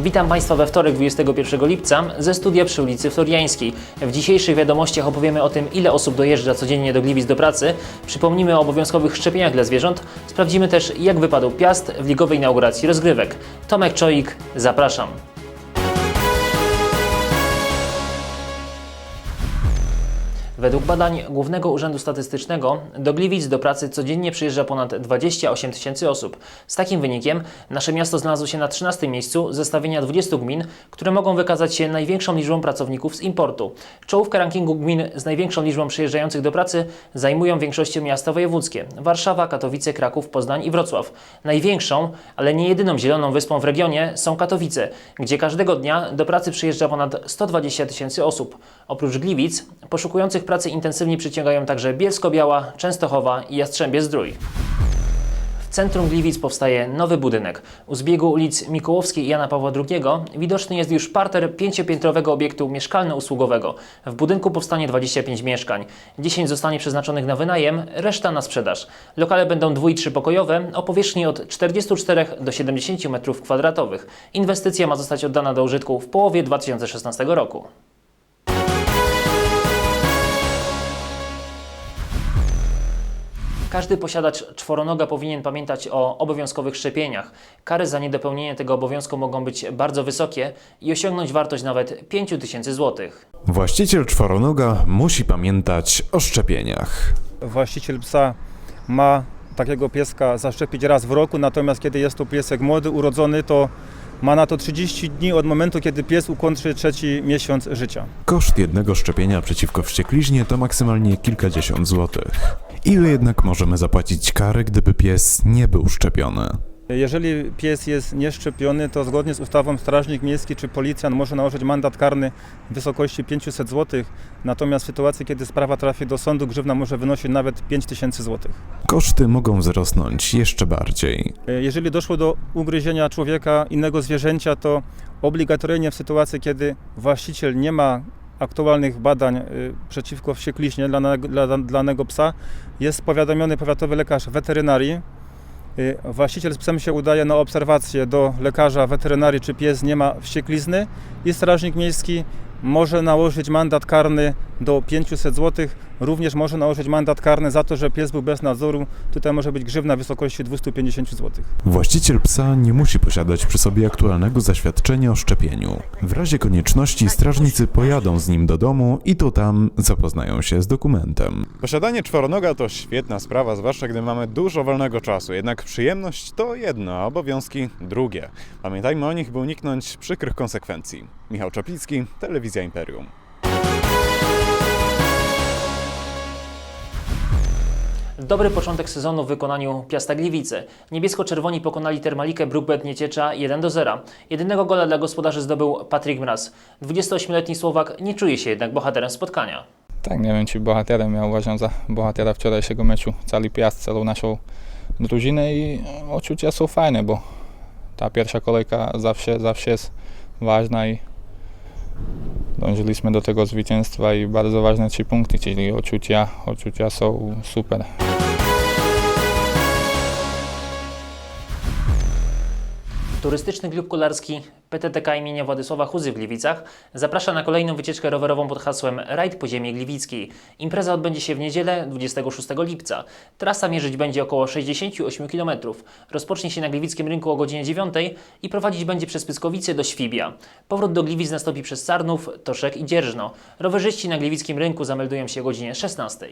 Witam Państwa we wtorek 21 lipca ze studia przy ulicy Floriańskiej. W dzisiejszych wiadomościach opowiemy o tym, ile osób dojeżdża codziennie do Gliwic do pracy, przypomnimy o obowiązkowych szczepieniach dla zwierząt, sprawdzimy też jak wypadł Piast w ligowej inauguracji rozgrywek. Tomek Czoik, zapraszam. Według badań Głównego Urzędu Statystycznego do Gliwic do pracy codziennie przyjeżdża ponad 28 tysięcy osób. Z takim wynikiem nasze miasto znalazło się na 13 miejscu zestawienia 20 gmin, które mogą wykazać się największą liczbą pracowników z importu. Czołówkę rankingu gmin z największą liczbą przyjeżdżających do pracy zajmują w większości miasta wojewódzkie Warszawa, Katowice, Kraków, Poznań i Wrocław. Największą, ale nie jedyną zieloną wyspą w regionie są Katowice, gdzie każdego dnia do pracy przyjeżdża ponad 120 tysięcy osób. Oprócz Gliwic, poszukujących pracy intensywnie przyciągają także Bielsko-Biała, Częstochowa i Jastrzębie-Zdrój. W centrum Gliwic powstaje nowy budynek. U zbiegu ulic Mikołowskiej i Jana Pawła II widoczny jest już parter pięciopiętrowego obiektu mieszkalno-usługowego. W budynku powstanie 25 mieszkań. 10 zostanie przeznaczonych na wynajem, reszta na sprzedaż. Lokale będą dwu- i trzypokojowe o powierzchni od 44 do 70 m2. Inwestycja ma zostać oddana do użytku w połowie 2016 roku. Każdy posiadacz czworonoga powinien pamiętać o obowiązkowych szczepieniach. Kary za niedopełnienie tego obowiązku mogą być bardzo wysokie i osiągnąć wartość nawet 5 tysięcy złotych. Właściciel czworonoga musi pamiętać o szczepieniach. Właściciel psa ma takiego pieska zaszczepić raz w roku, natomiast kiedy jest to piesek młody, urodzony, to ma na to 30 dni od momentu, kiedy pies ukończy trzeci miesiąc życia. Koszt jednego szczepienia przeciwko wściekliźnie to maksymalnie kilkadziesiąt złotych. Ile jednak możemy zapłacić kary, gdyby pies nie był szczepiony? Jeżeli pies jest nieszczepiony, to zgodnie z ustawą strażnik miejski czy policjant może nałożyć mandat karny w wysokości 500 zł, natomiast w sytuacji, kiedy sprawa trafi do sądu, grzywna może wynosić nawet 5000 zł. Koszty mogą wzrosnąć jeszcze bardziej. Jeżeli doszło do ugryzienia człowieka, innego zwierzęcia, to obligatoryjnie w sytuacji, kiedy właściciel nie ma aktualnych badań y, przeciwko wściekliźnie dla, dla danego psa, jest powiadomiony powiatowy lekarz weterynarii. Y, Właściciel z psem się udaje na obserwację do lekarza weterynarii, czy pies nie ma wścieklizny i strażnik miejski może nałożyć mandat karny do 500 zł. Również może nałożyć mandat karny za to, że pies był bez nadzoru. Tutaj może być grzywna w wysokości 250 zł. Właściciel psa nie musi posiadać przy sobie aktualnego zaświadczenia o szczepieniu. W razie konieczności strażnicy pojadą z nim do domu i to tam zapoznają się z dokumentem. Posiadanie czworonoga to świetna sprawa, zwłaszcza gdy mamy dużo wolnego czasu. Jednak przyjemność to jedno, a obowiązki drugie. Pamiętajmy o nich, by uniknąć przykrych konsekwencji. Michał Czaplicki, Telewizja Imperium. Dobry początek sezonu w wykonaniu Piasta Gliwice. Niebiesko-czerwoni pokonali Termalikę Brookbet Nieciecza 1 do 0. Jedynego gola dla gospodarzy zdobył Patryk Mraz. 28-letni Słowak nie czuje się jednak bohaterem spotkania. Tak, nie wiem czy bohaterem, ja uważam za bohatera wczorajszego meczu cały Piast, całą naszą drużynę i odczucia są fajne, bo ta pierwsza kolejka zawsze, zawsze jest ważna i dążyliśmy do tego zwycięstwa i bardzo ważne trzy punkty, czyli odczucia, odczucia są super. Turystyczny klub kolarski PTTK imienia Władysława Huzy w Gliwicach zaprasza na kolejną wycieczkę rowerową pod hasłem Rajd po ziemi gliwickiej. Impreza odbędzie się w niedzielę 26 lipca. Trasa mierzyć będzie około 68 km. Rozpocznie się na Gliwickim Rynku o godzinie 9 i prowadzić będzie przez Pyskowice do Świbia. Powrót do Gliwic nastąpi przez Sarnów, Toszek i Dzierżno. Rowerzyści na Gliwickim Rynku zameldują się o godzinie 16.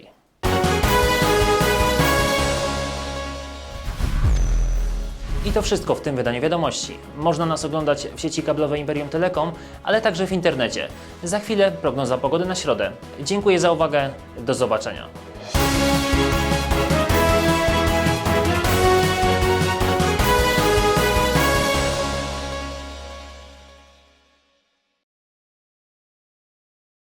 I to wszystko w tym wydaniu wiadomości. Można nas oglądać w sieci kablowej Imperium Telekom, ale także w internecie. Za chwilę prognoza pogody na środę. Dziękuję za uwagę. Do zobaczenia.